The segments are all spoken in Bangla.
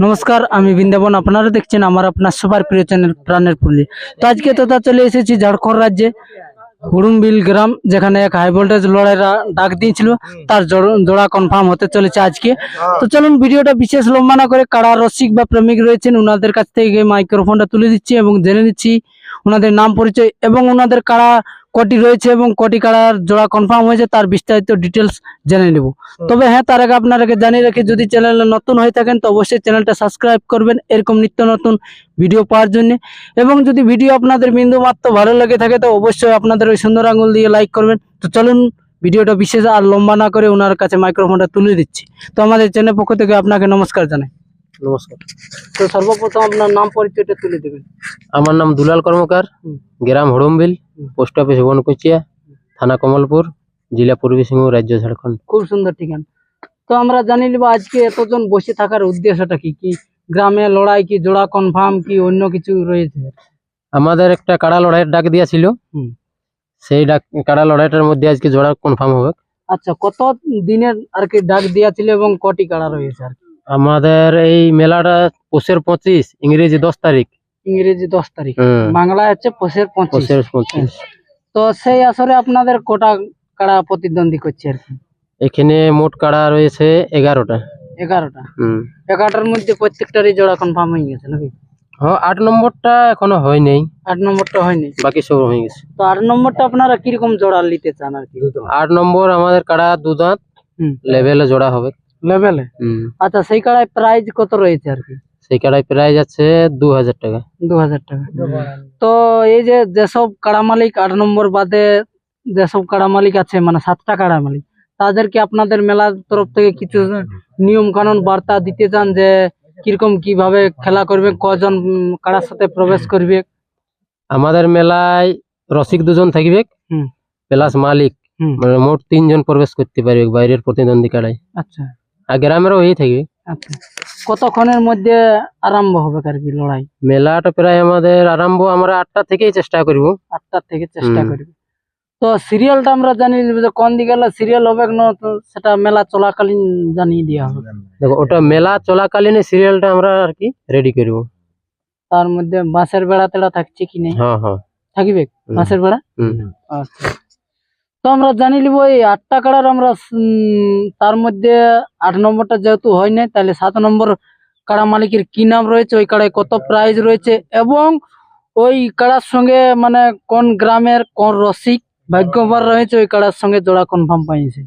নমস্কার, আমি বৃন্দাবন। আপনারা দেখছেন আমার আপনার সবার প্রিয় চ্যানেল প্রাণের পুলি তো আজকে তথা চলে এসেছি ঝাড়খণ্ড রাজ্যে, হুড়ুমবিল গ্রাম, যেখানে এক হাই ভোল্টেজ লড়াইরা ডাক দিয়েছিল। তার জোড়- জোড়া কনফার্ম হতে চলেছে আজকে। তো চলুন ভিডিওটা বিশেষ লম্বা না করে, কারা রসিক বা প্রেমিক রয়েছেন ওনাদের কাছ থেকে মাইক্রোফোনটা তুলে দিচ্ছি এবং জেনে নিচ্ছি ওনাদের নাম পরিচয় এবং ওনাদের কারা কটি রয়েছে এবং কটি কারার জোড়া কনফার্ম হয়েছে তার বিস্তারিত ডিটেলস জেনে নেব। তবে হ্যাঁ তার আগে আপনারাকে জানিয়ে রাখি যদি চ্যানেলে নতুন হয়ে থাকেন তো অবশ্যই চ্যানেলটা সাবস্ক্রাইব করবেন। এরকম নিত্য নতুন ভিডিও পাওয়ার জন্য। এবং যদি ভিডিও আপনাদের বিন্দু মাত্র ভালো লেগে থাকে তো অবশ্যই আপনাদের ওই সুন্দর আঙুল দিয়ে লাইক করবেন। তো চলুন ভিডিওটা বিশেষ আর লম্বা না করে ওনার কাছে মাইক্রোফোনটা তুলে দিচ্ছি। তো আমাদের চ্যানেল পক্ষ থেকে আপনাকে নমস্কার জানাই। নমস্কার। তো সর্বপ্রথম আপনার নাম পরিচয়টা তুলে দেবেন। আমার নাম দুলাল কর্মকার গ্রাম হড়মবিল পোস্ট অফিস ভুবনকুচিয়া থানা কমলপুর জেলা পূর্বী সিংহ রাজ্য ঝাড়খণ্ড। খুব সুন্দর ঠিকানা। তো আমরা জানি নিব আজকে এতজন বসে থাকার উদ্দেশ্যটা কি? কি গ্রামে লড়াই কি জোড়া কনফার্ম কি অন্য কিছু রয়েছে? আমাদের একটা কাড়া লড়াইয়ের ডাক দিয়েছিল। সেই ডাক কাড়া লড়াইটার মধ্যে আজকে জোড়া কনফার্ম হবে। আচ্ছা কত দিনের আর কি ডাক দিয়েছিল এবং কটি কাড়া রয়েছে আর কি? আমাদের এই মেলাটা পৌষের পঁচিশ ইংরেজি দশ তারিখ। ইংরেজি দশ তারিখ। বাংলা হচ্ছে পৌষের পঁচিশ। তো সেই আসরে আপনাদের কোটা কাড়া প্রতিদ্বন্দ্বী করছে আর কি? এখানে মোট কাড়া রয়েছে এগারোটা। এগারোটা। হুম। এগারোটার মধ্যে প্রত্যেকটারই জোড়া কনফার্ম হয়ে গেছে নাকি? হ্যাঁ আট নম্বরটা এখনও হয়নি আট নম্বরটা হয়নি বাকি সব হয়ে গেছে। তো আট নম্বরটা আপনারা কীরকম জোড়া নিতে চান আর কি? আট নম্বর আমাদের কাড়া দু দাঁত হুম লেভেলে জোড়া হবে। লেভেলে আচ্ছা সেই কাড়ায় প্রাইজ কত রয়েছে আর কি? সেই কাড়ায় প্রাইস আছে দু হাজার টাকা। দু হাজার টাকা। তো এই যে যেসব কাড়া মালিক আট নম্বর বাদে যেসব কাড়া মালিক আছে মানে সাতটা কাড়া মালিক তাদেরকে আপনাদের মেলার তরফ থেকে কিছু নিয়ম কানুন বার্তা দিতে চান যে কীরকম কীভাবে খেলা করবে কজন কাড়ার সাথে প্রবেশ করবে? আমাদের মেলায় রসিক দুজন থাকবে। হুম। প্লাস মালিক। মানে মোট তিনজন প্রবেশ করতে পারবে বাইরের প্রতিদ্বন্দ্বী কাড়ায়। আচ্ছা। গ্রামেরও এই থাকবে আচ্ছা। কতক্ষণের মধ্যে আরম্ভ হবে আর কি লড়াই? মেলাটা প্রায় আমাদের আরম্ভ আমরা আটটা থেকেই চেষ্টা করব। আটটার থেকে চেষ্টা। করবে। তো সিরিয়ালটা আমরা জানিয়ে দেবো যে কোন দিকে সিরিয়াল হবে না সেটা মেলা চলাকালীন জানিয়ে দেওয়া হবে। দেখো ওটা মেলা চলাকালীন সিরিয়ালটা আমরা আর কি রেডি করব। তার মধ্যে বাঁশের বেড়া তেড়া থাকছে কি নেই? হ্যাঁ হ্যাঁ। থাকিবে। বাঁশের বেড়া? হুম। আচ্ছা। তো আমরা জানি নিব এই আটটা কাড়ার আমরা তার মধ্যে আট নম্বরটা যেহেতু হয় নাই তাহলে সাত নম্বর কাড়া মালিকের কি নাম রয়েছে ওই কাড়ায় কত প্রাইজ রয়েছে এবং ওই কাড়ার সঙ্গে মানে কোন গ্রামের কোন রসিক ভাগ্যবার রয়েছে ওই কাড়ার সঙ্গে জোড়া কনফার্ম পাইছে?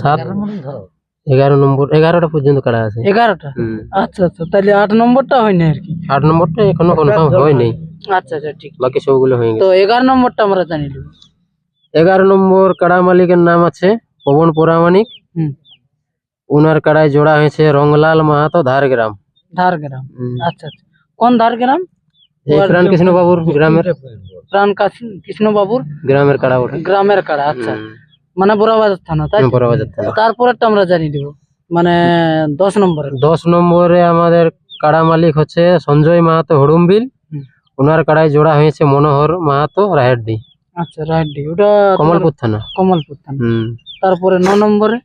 সাত এগারো নম্বর এগারোটা পর্যন্ত কাড়া আছে। এগারোটা? আচ্ছা আচ্ছা তাহলে আট নম্বরটা হয় না আর কি? আট নম্বরটা এখনও কনফার্ম হয়নি আচ্ছা আচ্ছা ঠিক। বাকি সবগুলো হয়ে গেছে। তো এগারো নম্বরটা আমরা জানি এগারো নম্বর কাড়া মালিকের নাম আছে পবন পুরামানিক হুম। ওনার কাড়ায় জোড়া হয়েছে রংলাল মাহাতো ধারগ্রাম। ধারগ্রাম? আচ্ছা আচ্ছা। কোন ধারগ্রাম? এই প্রাণকৃষ্ণ বাবুর গ্রামের। প্রাণ কৃষ্ণ বাবুর গ্রামের কাড়া ওঠে গ্রামের কাড়া আচ্ছা। মানে বোরাবাজার থানা তাই তো? বড়বাজার থানা। তারপরেরটা আমরা জানিয়ে দিব। মানে দশ নম্বরে দশ নম্বরে আমাদের কাড়া মালিক হচ্ছে সঞ্জয় মাহাতো হড়ুমবিল। ওনার কাড়ায় জোড়া হয়েছে মনোহর মাহাতো রাহেরডি আচ্ছা রাইট ডি ওটা কমলপুর থানা। কমলপুর থানা। তারপরে ন নম্বরে?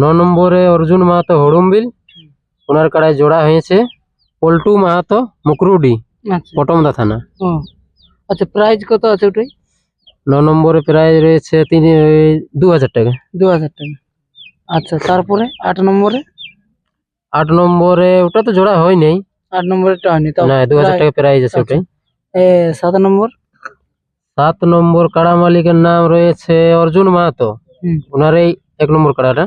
ন নম্বরে অর্জুন মাহাতো হড়ুমবিল। ওনার কাড়ায় জোড়া হয়েছে। পল্টু মাহাতো মুকরুডি আচ্ছা। পটমদা থানা। আচ্ছা প্রাইস কত আছে ওটাই? ন নম্বরে প্রায় রয়েছে তিনি দু হাজার টাকা। দু হাজার টাকা। আচ্ছা তারপরে আট নম্বরে? আট নম্বরে ওটা তো জোড়া হয় নাই আট নম্বরেরটা হয়নি না দু হাজার টাকা প্রাইজ আছে ওটাই। এ সাত নম্বর? সাত নম্বর কাড়া মালিকের নাম রয়েছে অর্জুন মাহাতো। ওনার এই এক নম্বর কাড়াটা।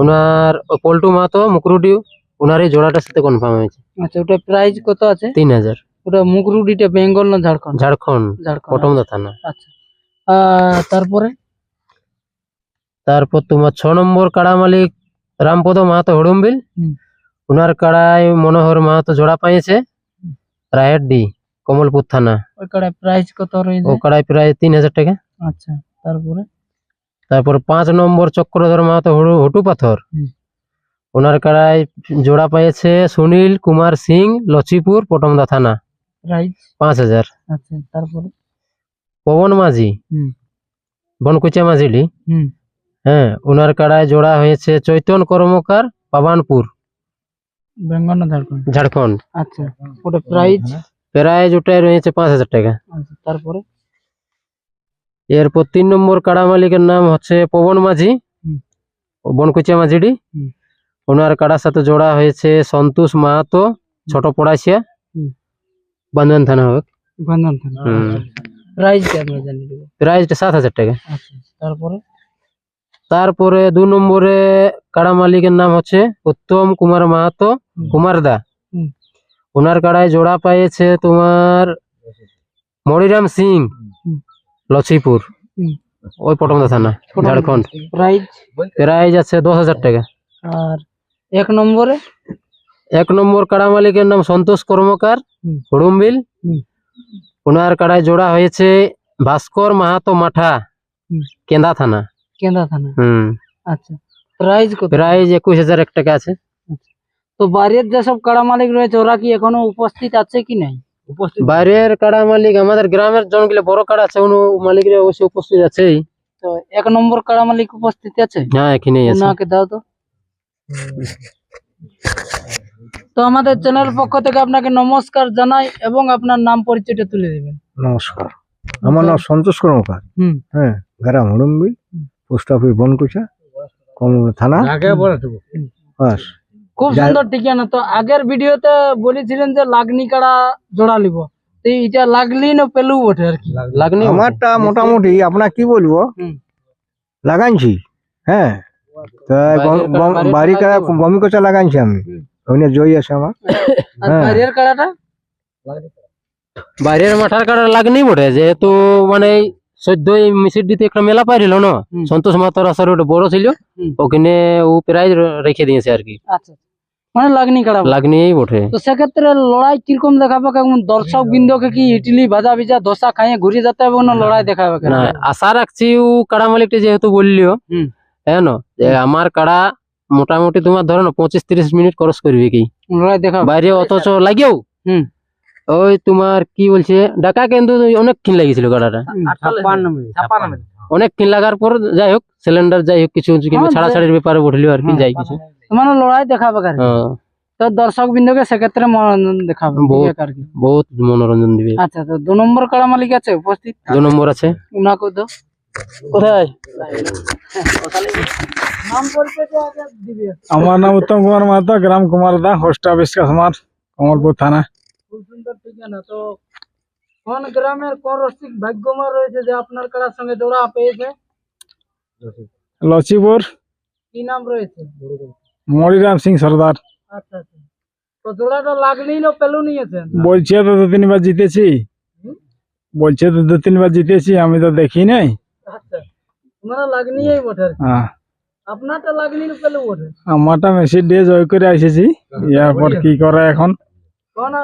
ওনার পল্টু মাহাতো মুকরুডি ওনার এই জোড়াটার সাথে কনফার্ম হয়েছে। আচ্ছা ওটা প্রাইস কত আছে? তিন হাজার। ওটা মুকরুডিটা বেঙ্গল না ঝাড়খণ্ড? ঝাড়খণ্ড ঝাড়খণ্ড পটমদা থানা। আচ্ছা। তারপরে? তারপর তোমার ছ নম্বর কাড়া মালিক রামপদ মাহাতো হড়ুমবিল। ওনার কাড়ায় মনোহর মাহাতো জোড়া পাইছে। রায়ের ডি। কমলপুর থানা। ওই প্রাইস কত ও প্রায় তিন হাজার টাকা। আচ্ছা তারপরে? তারপর পাঁচ নম্বর চক্রধর মাহাতো হটু হটু পাথর। ওনার কাড়ায় জোড়া পেয়েছে সুনীল কুমার সিং লচিপুর পটমদা থানা। পাঁচ হাজার। আচ্ছা তারপরে? পবন মাঝি। হুম। বনকুচা মাঝিলি। হুম। হ্যাঁ ওনার কাড়ায় জোড়া হয়েছে চৈতন কর্মকার পাবানপুর। ঝাড়খণ্ড? আচ্ছা ওটা প্রাইস প্রাইজ ওটাই রয়েছে পাঁচ হাজার টাকা। আচ্ছা তারপরে? এরপর তিন নম্বর কাড়া মালিকের নাম হচ্ছে পবন মাঝি। বনকুচিয়া মাঝিডি। ওনার কাড়ার সাথে জোড়া হয়েছে সন্তোষ মাহাতো ছোট পড়াশিয়া হুম। বান্ধবান থানা হবে। বন্ধন থানা হুম। প্রাইস কি আমরা জানি দেবো প্রাইজটা সাত হাজার টাকা। আচ্ছা তারপরে? তারপরে দু নম্বরে কাড়া মালিকের নাম হচ্ছে উত্তম কুমার মাহাতো। কুমার দা। ওনার কাড়ায় জোড়া পাইছে তোমার মরিরাম সিং। লছিপুর ওই পটমদা থানা ঝাড়খণ্ড। প্রাইজ প্রাইজ আছে দশ হাজার টাকা। আর এক নম্বরে? এক নম্বর কাড়া মালিকের নাম সন্তোষ কর্মকার। হুড়ুমবিল। ওনার কাড়ায় জোড়া হয়েছে ভাস্কর মাহাতো মাঠা কেন্দা থানা। কেন্দা থানা। হুম। আচ্ছা। প্রাইস কত? প্রাইজ একুশ হাজার এক টাকা আছে। তো বাইরের যেসব কাড়া মালিক রয়েছে ওরা কি এখনও উপস্থিত আছে কি নাই? উপস্থিত বাইরের কাড়া মালিক আমাদের গ্রামের জনগুলো বড় কাড়া আছে উনি মালিকরা অবশ্যই উপস্থিত আছেই তো এক নম্বর কাড়া মালিক উপস্থিত আছে? হ্যাঁ এখানেই আছে। ওনাকে দাও তো। তো আমাদের চ্যানেল পক্ষ থেকে আপনাকে নমস্কার জানাই এবং আপনার নাম পরিচয়টা তুলে দেবেন। নমস্কার। আমার নাম সন্তোষ কর্মকার। হুম। হ্যাঁ গ্রাম হরুমবিল পোস্ট অফিস বনকুচা কমলা থানা। বাস। খুব সুন্দর ঠিকানা তো আগের ভিডিওতে বলেছিলেন যে লাগনি কাড়া জোড়া লিব। তো এটা লাগলি না পেলু বটে আর কি। লাগনি আমারটা মোটামুটি আপনার কি বলব? লাগাইছি হ্যাঁ। বাড়ি কাড়া? কোচা লাগাইছি আমি। ওখানে জয় আছে আমার। আর হ্যাঁ। বাইরের কাড়াটা? বাইরের মাঠার কাড়া লাগনি বটে যেহেতু মানে সদ্যই মিশির দিতে একটা মেলা পাই পাইছিল না। সন্তোষ মাতার আসরে ওটা বড় ছিল। ওখানে ও প্রাইজ রেখে দিয়েছে আর কি। আচ্ছা মানে লাগনি কাড়া বটে। লাগনিই বটে। তো সেক্ষেত্রে লড়াই কীরকম দেখাবে কেমন দর্শক বিন্দুকে কি ইডলি ভাজা ভিজা দোসা খাইয়ে ঘুরে যেতে হবে না লড়াই দেখাবে? না আশা রাখছি ও কাড়া মালিকটা যেহেতু বললিও। হ্যাঁ আমার কাড়া মোটামুটি তোমার ধরো না পঁচিশ তিরিশ মিনিট খরচ করবে কি? লড়াই দেখাবে। বাইরে অথচ লাগেও। হুম। ওই তোমার কি বলছে? ডাকা কিন্তু অনেক ক্ষীণ লাগিয়েছিল গাড়াটা। অনেক ক্ষীণ লাগার পর যাই হোক সিলিন্ডার যাই হোক কিছু হ্যাঁ, ছাড়া ছাড়ির ব্যাপারে উঠলিও আর কি হ্যাঁ। যাই কিছু। মানে লড়াই দেখাবে? হ্যাঁ, তো দর্শক বিন্দুকে সেক্ষেত্রে মনোরঞ্জন দেখাবে বহুত। আর কি। বহুত মনোরঞ্জন দিবে। আচ্ছা তো দু নম্বর কাড়া মালিক আছে উপস্থিত? দু নম্বর আছে। উনাকে দাও কোথায়? আমার নাম উত্তম কুমার মাহাতো গ্রাম Kumarda post office Kasmar Kamalpur থানা। খুব সুন্দর ঠিকানা। তো কোন গ্রামের কোন রসিক ভাগ্যময় রয়েছে যে আপনার কারার সঙ্গে জোড়া পেয়েছে? লচিপুর। কি নাম রয়েছে? মরিরাম সিং সর্দার। আচ্ছা আচ্ছা। তো জোড়াটা লাগলেই না পেলু নিয়েছেন। বলছে তো দু তিনবার জিতেছি। বলছে তো দু তিনবার জিতেছি আমি তো দেখি নাই। আচ্ছা তোমার বটে হ্যাঁ। আপনারটা লাগলি পেলু বটে। আমারটা মেসি দিয়ে জয় করে এসেছি এরপর কি করে এখন? কোন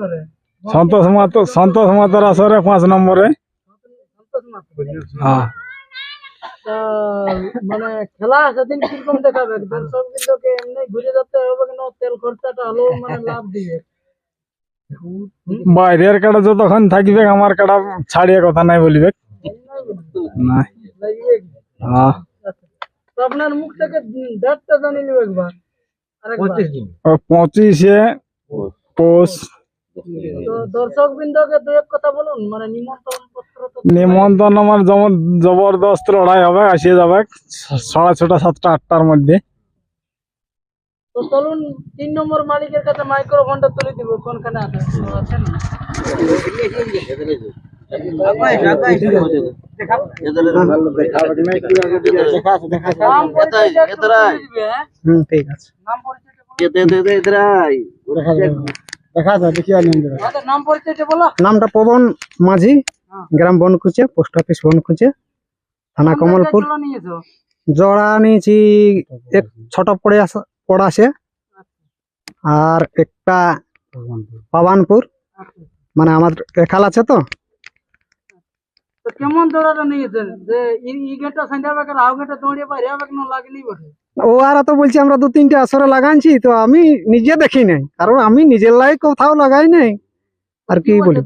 ধরে সন্তোষ মাতো সন্তোষ মাতার আসরে পাঁচ নম্বরে সন্তোষ হ্যাঁ মানে খেলা সেদিন কীরকম দেখাবে দর্শক বিন্দুকে এমনি ঘুরে যেতে হবে কেন তেল খরচাটা হলেও মানে লাভ দিবে বাইরের কাটা যতক্ষণ থাকবে আমার কাটা ছাড়িয়ে কথা নাই বলিবে না হ্যাঁ আপনার মুখ থেকে ডেটটা নিব একবার পঁচিশে পৌষ। দর্শক বিন্দুকে দু এক কথা বলুন মানে নিমন্ত্রণ নিমন্ত্রণ আমার যেমন জবরদস্ত লড়াই হবে আসিয়ে যাবে সাড়ে ছটা সাতটা আটটার মধ্যে। তো চলুন তিন নম্বর মালিকের কাছে মাইক্রোফোনটা তুলে দিব কোনখানে আছেন? হ্যাঁ? হুম ঠিক আছে। নামটা পবন মাঝি হ্যাঁ। গ্রাম বনকুচে পোস্ট অফিস বনকুচে থানা কমলপুর। জোড়া নিয়েছো এক ছোট পড়ে আছে পড়াছে আর একটা পাবানপুর। মানে আমার একাল আছে তো। তো কেমন জোড়াটা নিয়েছেন যে ই- গেটটা সন্ধ্যা বেকার আউ গেটটা দৌড়িয়ে বাইরে হবে কেন লাগেনি বটে। ও আর তো বলছি আমরা দু তিনটে আসরে লাগাইছি তো আমি নিজে দেখি নাই। কারণ আমি নিজের লাই কোথাও লাগাই নাই। আর কি বলি?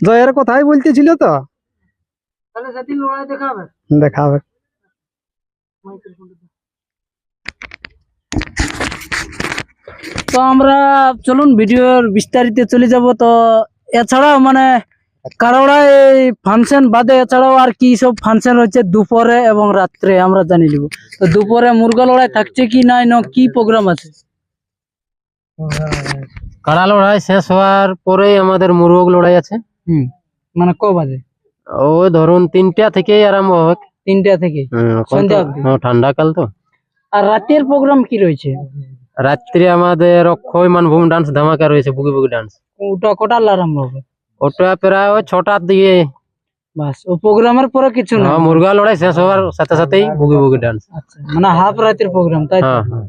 জয়ের কথাই বলতেছিল তো। দেখাবে। তো আমরা চলুন ভিডিওর বিস্তারিত চলে যাব। তো এছাড়াও মানে কারোরা এই ফাংশন বাদে এছাড়াও আর কি সব ফাংশন রয়েছে দুপুরে এবং রাত্রে আমরা জানি নিব তো দুপুরে মুরগা লড়াই থাকছে কি নাই না কি প্রোগ্রাম আছে? কাড়া লড়াই শেষ হওয়ার পরেই আমাদের মুরগ লড়াই আছে। হুম মানে ক বাজে? ওই ধরুন তিনটা থেকেই আরম্ভ হবে তিনটা থেকে? সন্ধ্যা ঠান্ডা কাল তো। আর রাতের প্রোগ্রাম কি রয়েছে? রাত্রে আমাদের অক্ষয় মানভূম ডান্স ধামাকা রয়েছে বুগি বুগি ডান্স ওটা কোটার আরম্ভ হবে? ওটা প্রায় ওই ছটার দিকে। বাস ও প্রোগ্রামের পরে কিছু না? হ্যাঁ, মুরগা লড়াই শেষ হওয়ার সাথে সাথেই বুগি বুগি ডান্স মানে হাফ রাতের প্রোগ্রাম তাই? হ্যাঁ হ্যাঁ।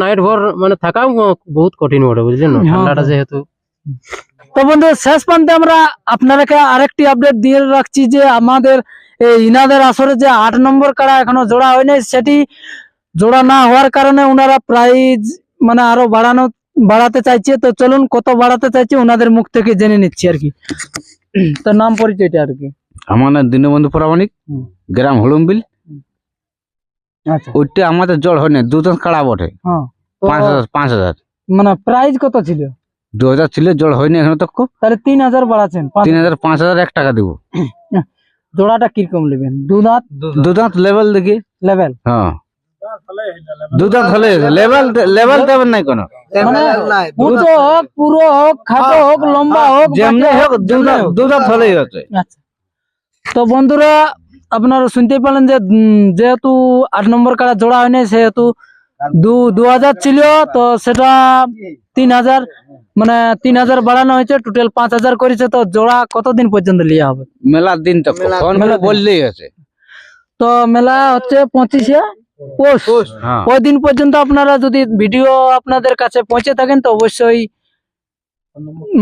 নাইট ভর মানে থাকাও বহুত কঠিন বটে বুঝলেন না? হ্যাঁ, ঠান্ডাটা হ্যাঁ। যেহেতু। তো বন্ধু শেষ প্রান্তে আমরা আপনাদেরকে আরেকটি আপডেট দিয়ে রাখছি যে আমাদের এই ইনাদের আসরে যে আট নম্বর কাড়া এখনও জোড়া হয়নি সেটি জোড়া না হওয়ার কারণে ওনারা প্রাইজ মানে আরও বাড়ানো বাড়াতে চাইছে তো চলুন কত বাড়াতে চাইছে ওনাদের মুখ থেকে জেনে নিচ্ছি আর কি। তো নাম পরিচয়টা আর কি। আমার নাম দীনবন্ধু প্রামাণিক গ্রাম হলুমবিল আচ্ছা। ওইটা আমাদের জল হয় না দুজন কাড়া বটে। হ্যাঁ। পাঁচ হাজার পাঁচ হাজার। মানে প্রাইজ কত ছিল? দু হাজার ছিল জল হয়নি এখন তক তাহলে তিন হাজার বাড়াচ্ছেন তিন হাজার পাঁচ হাজার এক টাকা দিব। জোড়াটা কীরকম নেবেন? দু দাঁত দু দাঁত লেভেল দেখি। লেভেল হ্যাঁ। দু হলে লেভেল লেভেল দেবেন নাই কোনো। মানে হোক পুরো হোক খাটো হোক লম্বা হোক যেমনি হোক দু দাঁত দু দাঁত হলেই হচ্ছে আচ্ছা। তো বন্ধুরা আপনারা শুনতে পেলেন যে যেহেতু আট নম্বর কার্ড জোড়া হয়নি সেহেতু দু দু হাজার ছিল তো সেটা তিন হাজার মানে তিন হাজার বাড়ানো হয়েছে টোটাল পাঁচ হাজার করেছে তো জোড়া কতদিন পর্যন্ত লিয়া হবে? মেলার দিন তো বললেই আছে তো মেলা হচ্ছে পঁচিশে পৌষ হ্যাঁ। ওই দিন পর্যন্ত আপনারা যদি ভিডিও আপনাদের কাছে পৌঁছে থাকেন তো অবশ্যই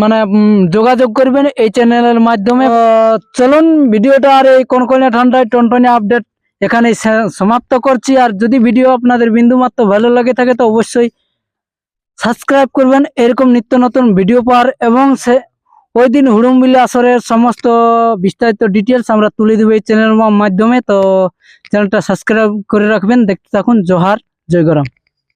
মানে যোগাযোগ করবেন এই চ্যানেলের মাধ্যমে। চলুন ভিডিওটা আর এই কনকনে ঠান্ডায় টনটনে আপডেট এখানে সমাপ্ত করছি। আর যদি ভিডিও আপনাদের বিন্দু মাত্র ভালো লাগে থাকে তো অবশ্যই সাবস্ক্রাইব করবেন। এরকম নিত্য নতুন ভিডিও পাওয়ার এবং সে ওই দিন হুড়ুমবিল আসরের সমস্ত বিস্তারিত ডিটেলস আমরা তুলে দেবো এই চ্যানেলের মাধ্যমে। তো চ্যানেলটা সাবস্ক্রাইব করে রাখবেন। দেখতে থাকুন। জোহার। জয় গরম।